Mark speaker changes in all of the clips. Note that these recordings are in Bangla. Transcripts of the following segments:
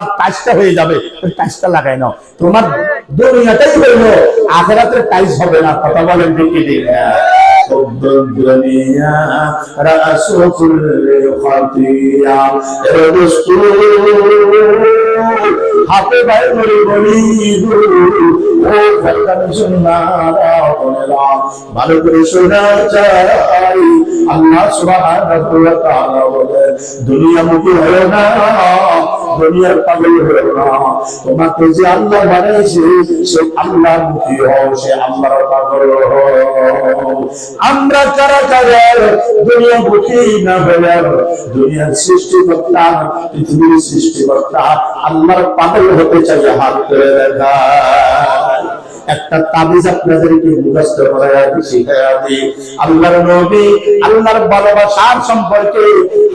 Speaker 1: টাইসটা হয়ে যাবে টাইসটা লাগাই তোমার দুনিয়াটাই হইল হবে না, কথা বলেন ভালো করে শোনা চাই আল্লাহ সুবহানাহু ওয়া তাআলা বলে, দুনিয়া মুখী হলো না, দুনিয়ার পাগল হলো না। তোমাকে যে আল্লাহ বানিয়েছে, সে আল্লাহ মুখী হও, সে আল্লাহর পাগল আমরা কারা কারা? দুনিয়া মুখী না হলে দুনিয়ার সৃষ্টিকর্তা, পৃথিবীর সৃষ্টিকর্তা আল্লাহর পাগল হতে চাই, হাত করে দেখা। একটা তাবিজ আপনাদেরকে মুখস্থ করে শিখাইয়া দিই আল্লাহর নবী আল্লাহর ভালোবাসার সম্পর্কে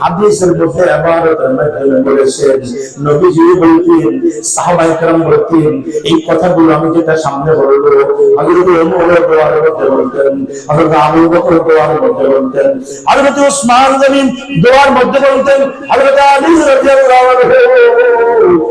Speaker 1: হাদিসের মধ্যে আমারতের মাধ্যমে বলেছেন নবীজি বলতেন সাহাবাই کرام বলতেন এই কথাগুলো আমি যেটা সামনে বলবো হযরত ওমর দোয়ার মধ্যে বলতেন হযরত আবু বকর দোয়ার মধ্যে বলতেন হযরত ওসমান গনি দোয়ার মধ্যে বলতেন হযরত আলী রাদিয়াল্লাহু আনহু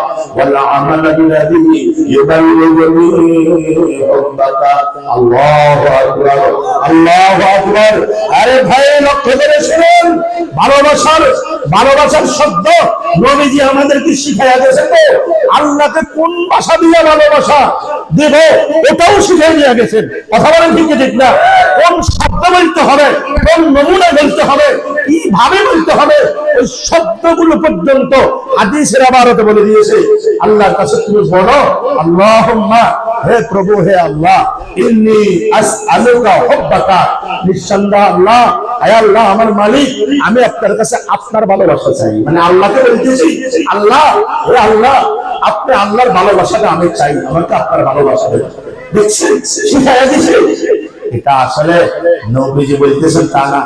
Speaker 1: والعمل الذي يبلغني حبك الله اكبر الله اكبر আরে ভাই লক্ষ্য করে শুনুন ভালোবাসার ভালোবাসার শব্দ নবীজি আমাদেরকে শিখাইয়া দিয়েছে তো আল্লাহকে কোন ভাষা দিয়ে ভালোবাসা দেব, ওটাও শিখাই নিয়ে গেছেন। কথা বলেন ঠিক ঠিক না কোন শব্দ বলতে হবে, কোন নমুনা বলতে হবে, কীভাবে বলতে হবে, ওই শব্দগুলো পর্যন্ত হাদিসের আবারতে বলে দিয়েছে। আল্লাহর কাছে তুমি বলো, আল্লাহুম্মা, হে প্রভু, হে আল্লাহ, ইন্নী আসআলুকা হুব্বাকা। নিঃসন্দেহ আল্লাহ হে আল্লাহ, আমার মালিক, আমি আপনার কাছে আপনার ভালোবাসা চাই। মানে আল্লাহকে বলতেছি, আল্লাহ, হে আল্লাহ আপনি আল্লাহর ভালোবাসাটা আমি চাই আমাকে আপনার ভালোবাসা এটা আসলে নবীজি বলতেছেন তা না।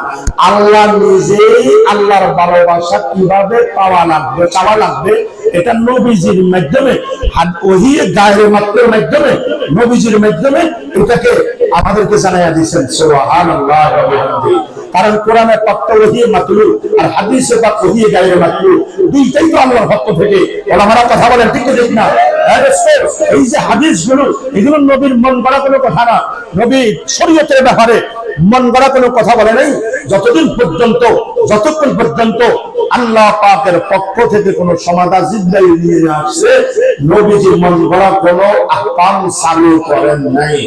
Speaker 1: আল্লাহ নিজেই আল্লাহর ভালোবাসা কীভাবে পাওয়া লাগবে, চাওয়া লাগবে, এটা নবীজির মাধ্যমে মাধ্যমে, নবীজির মাধ্যমে এটাকে আমাদেরকে জানাইয়া দিয়েছেন। ওয়া বিহামদিহি কারণ কোরআনের পাক্ত ওহিয়ে মাতলু আর হাদিসে পাক ওহিয়ে গায়ে মাতলু। দুইটাই তো আল্লাহর পক্ষ থেকে। ওলামারা কথা বলেন ঠিক ঠিক না হ্যাঁ, এই যে হাদিসগুলো এগুলো নবীর মন গড়া কোনো কথা না। নবী শরীয়তের ব্যাপারে মন গড়া কোনো কথা বলে নাই। যতদিন পর্যন্ত, যতক্ষণ পর্যন্ত আল্লাহ পাকের পক্ষ থেকে কোনো সমাধান জিদ্দাই নিয়ে আসছে নবীজি মন গড়া কোনো আহ্বান চালু করেন নাই।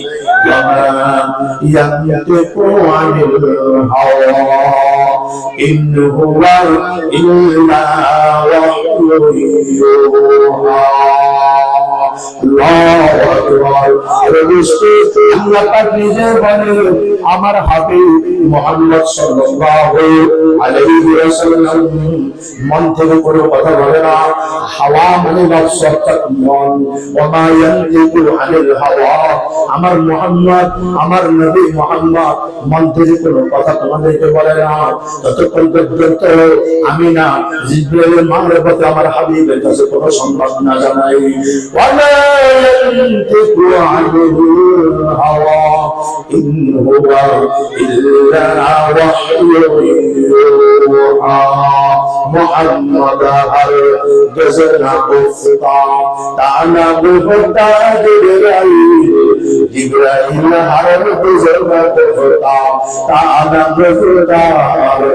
Speaker 1: আমার ওয়াসাল্লাম মন থেকে কোনো কথা বলে না হাওয়া মানে মন আমার মোহাম্মদ আমার নবী মোহাম্মদ মন থেকে কোনো কথা তোমাদেরকে বলে না ততক্ষণ পর্যন্ত আমি না জিব্রাইলের মারফতে আমার হাবিবের কাছে কোনো সংবাদ না জানাই। ইয়ানতিকু আনিল হাওয়া ইন হুয়া ইল্লা ওয়াহয়ুন ইউহা মোহাম্মদ হর গজনা উফতা তানা বুফতা জিবরাইল জিবরাইল হর গজনা উফতা তানা বুফতা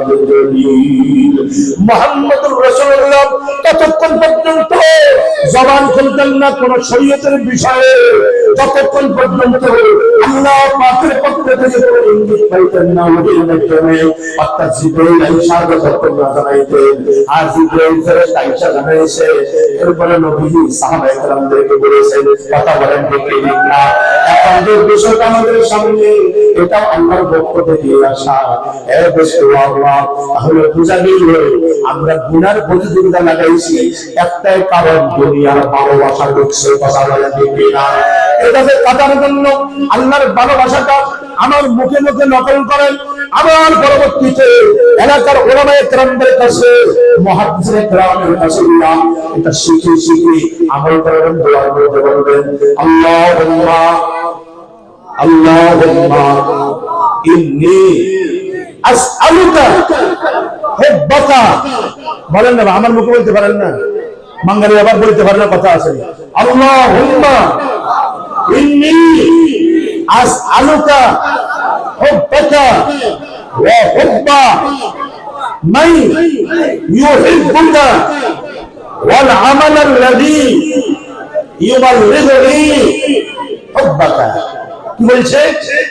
Speaker 1: জিবরাইল মুহাম্মদুর রাসূলুল্লাহ ততক্ষণ পর্যন্ত জবান খুলতেন না কোন শরীয়তের বিষয়ে। যতক্ষণ পর্যন্ত আল্লাহ পাকের পক্ষ থেকে কোনো ইঙ্গিত পাইতেন না ওদের মাধ্যমে। অর্থাৎ জিব্রাইল আইসা যতক্ষণ না আর জিব্রাইল ফেরেশতা আইসা জানাইছে, এরপরে নবীজি সাহাবায়ে কেরামদেরকে বলেছেন, কথা বলেন না। এখন যে বিষয়টা আমাদের সামনে আল্লাহর পক্ষ থেকে আসা। এ আল্লাহ। তাহলে আমরা গুনার প্রতিযোগিতা লাগাইছি। একটাই কারণ, দুনিয়ার ভালোবাসা কথা বলেন না। এটাকে কাটার জন্য আল্লাহর ভালোবাসাটা আমার মুখে মুখে নকল করেন। আবার পরবর্তীতে এলাকার ওলামায়ে কেরামদের কাছে মুহাদ্দিসে কেরামের কাছে নিলাম এটা শিখে শিখে আমল করবেন দোয়ার মধ্যে বলবেন, আল্লাহুম্মা আল্লাহুম্মা, ইন্নী আসআলুকা হুব্বাকা। বলেন না, আমার মুখে বলতে পারেন না। বাঙালি আবার বলতে পারেন না, কথা আছে। আল্লাহুম্মা হুব্বাকা ওয়া হুব্বা মান ইউহিব্বুকা ওয়াল আমাল আল্লাযী ইউবাল্লিগুনি হুব্বাকা। কি বলছে?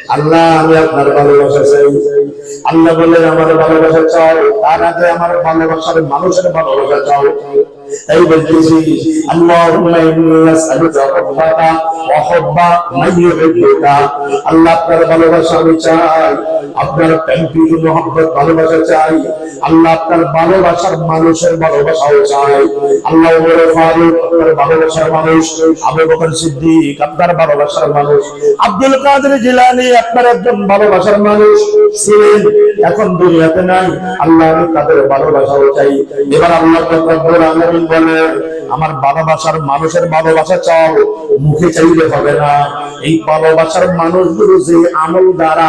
Speaker 1: আল্লাহ, আমি আপনার ভালোবাসা চাই। আল্লাহ বললেন, আমার ভালোবাসা চাও। তার আগে আমার ভালোবাসার মানুষের ভালোবাসা চাও। তাই বলতেছি আল্লাহুম্মা ইন্নী আসআলুকা হুব্বাকা ওয়া হুব্বা মান ইউহিব্বুকা আল্লাহ আপনার ভালোবাসা আমি চাই, আপনার প্রেমপ্রীতি, মহব্বত, ভালোবাসা চাই। আল্লাহ আপনার ভালোবাসার মানুষের ভালোবাসাও চাই। আল্লাহ ওমর ফারুক আপনার ভালোবাসার মানুষ, আবু বকর সিদ্দিক আপনার ভালোবাসার মানুষ, আব্দুল কাদের জিলানী আপনার একজন ভালোবাসার মানুষ ছিলেন, এখন দুনিয়াতে নাই। আল্লাহ আমি তাদের ভালোবাসাও চাই। এবার আল্লাহ রব্বুল বলে, আমার ভালোবাসার মানুষের ভালোবাসা চাও, মুখে চাইলে হবে না। এই ভালোবাসার মানুষগুলো যে আমল দ্বারা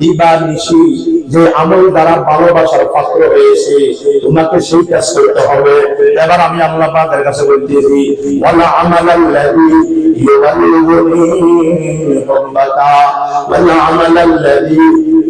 Speaker 1: দিবা নিশি, যে আমল দ্বারা ভালোবাসার পাত্র হয়েছে, তোমাকে সেই কাজ করতে হবে। এবার আমি আল্লাহ পাকের কাছে বলতেছি ওয়ালা আমালাল্লাযী ইউবাল্লিগুনি হুব্বাকা ওয়ালা ইউবাল্লিগুনি হুব্বাকা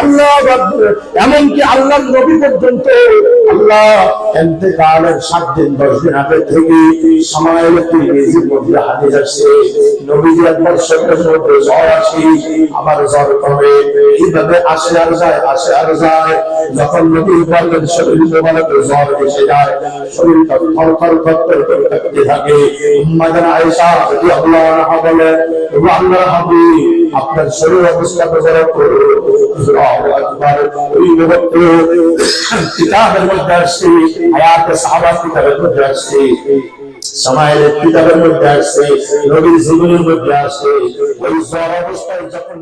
Speaker 1: আল্লাহ এমনকি আল্লাহর নবী পর্যন্ত আল্লাহ ইন্তেকালের সাত দিন, দশ দিন আগে থেকে সময়ের হাদিস আসছে শরীর মোবারক জ্বর এসে যায়, শরীরটা থর থর থর করে বলে ও আল্লাহর আপনার শরীর অবস্থা বোঝার করো। আল্লাহু আকবার ওই মুহূর্তে কিতাবের মধ্যে আসছে হায়াতে সাহাবা কিতাবের মধ্যে আসছে সময়ের কিতাবের মধ্যে আসছে নবীর জীবনের মধ্যে আসছে ওই অবস্থায় যখন